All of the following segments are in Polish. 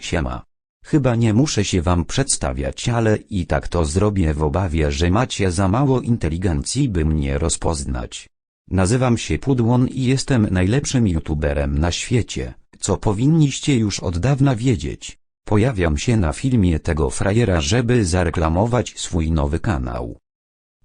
Siema. Chyba nie muszę się wam przedstawiać, ale i tak to zrobię w obawie, że macie za mało inteligencji, by mnie rozpoznać. Nazywam się Pudłon i jestem najlepszym youtuberem na świecie, co powinniście już od dawna wiedzieć. Pojawiam się na filmie tego frajera, żeby zareklamować swój nowy kanał.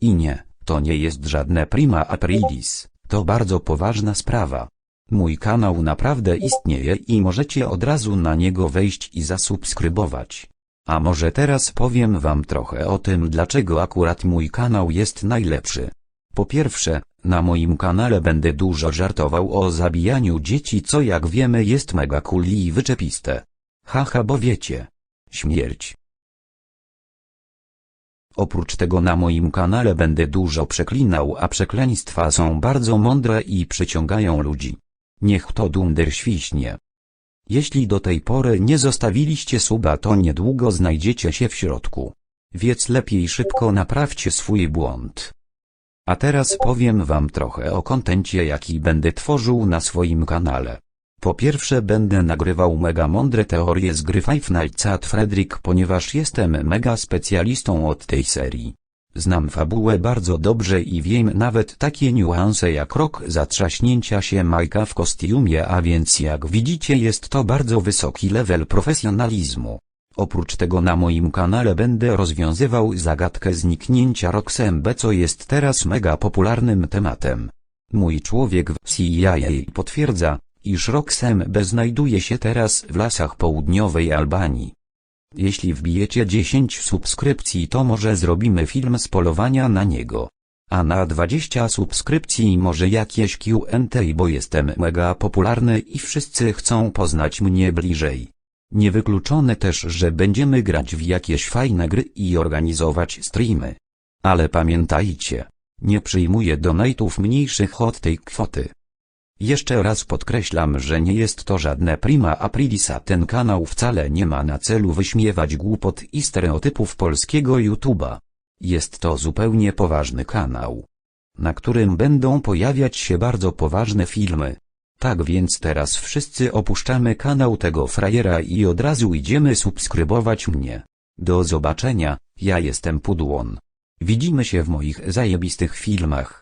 I nie, to nie jest żadne prima aprilis, to bardzo poważna sprawa. Mój kanał naprawdę istnieje i możecie od razu na niego wejść i zasubskrybować. A może teraz powiem wam trochę o tym dlaczego akurat mój kanał jest najlepszy. Po pierwsze, na moim kanale będę dużo żartował o zabijaniu dzieci co jak wiemy jest mega cool i wyczepiste. Haha bo wiecie. Śmierć. Oprócz tego na moim kanale będę dużo przeklinał, a przekleństwa są bardzo mądre i przyciągają ludzi. Niech to dunder świśnie. Jeśli do tej pory nie zostawiliście suba to niedługo znajdziecie się w środku. Więc lepiej szybko naprawcie swój błąd. A teraz powiem wam trochę o kontencie jaki będę tworzył na swoim kanale. Po pierwsze będę nagrywał mega mądre teorie z gry Five Nights at Frederick ponieważ jestem mega specjalistą od tej serii. Znam fabułę bardzo dobrze i wiem nawet takie niuanse jak rok zatrzaśnięcia się Majka w kostiumie a więc jak widzicie jest to bardzo wysoki level profesjonalizmu. Oprócz tego na moim kanale będę rozwiązywał zagadkę zniknięcia Roxembe co jest teraz mega popularnym tematem. Mój człowiek w CIA potwierdza, iż Roxembe znajduje się teraz w lasach południowej Albanii. Jeśli wbijecie 10 subskrypcji to może zrobimy film z polowania na niego. A na 20 subskrypcji może jakieś Q&A bo jestem mega popularny i wszyscy chcą poznać mnie bliżej. Niewykluczone też, że będziemy grać w jakieś fajne gry i organizować streamy. Ale pamiętajcie, nie przyjmuję donate'ów mniejszych od tej kwoty. Jeszcze raz podkreślam, że nie jest to żadne prima aprilis, a ten kanał wcale nie ma na celu wyśmiewać głupot i stereotypów polskiego YouTube'a. Jest to zupełnie poważny kanał, na którym będą pojawiać się bardzo poważne filmy. Tak więc teraz wszyscy opuszczamy kanał tego frajera i od razu idziemy subskrybować mnie. Do zobaczenia, ja jestem Pudłon. Widzimy się w moich zajebistych filmach.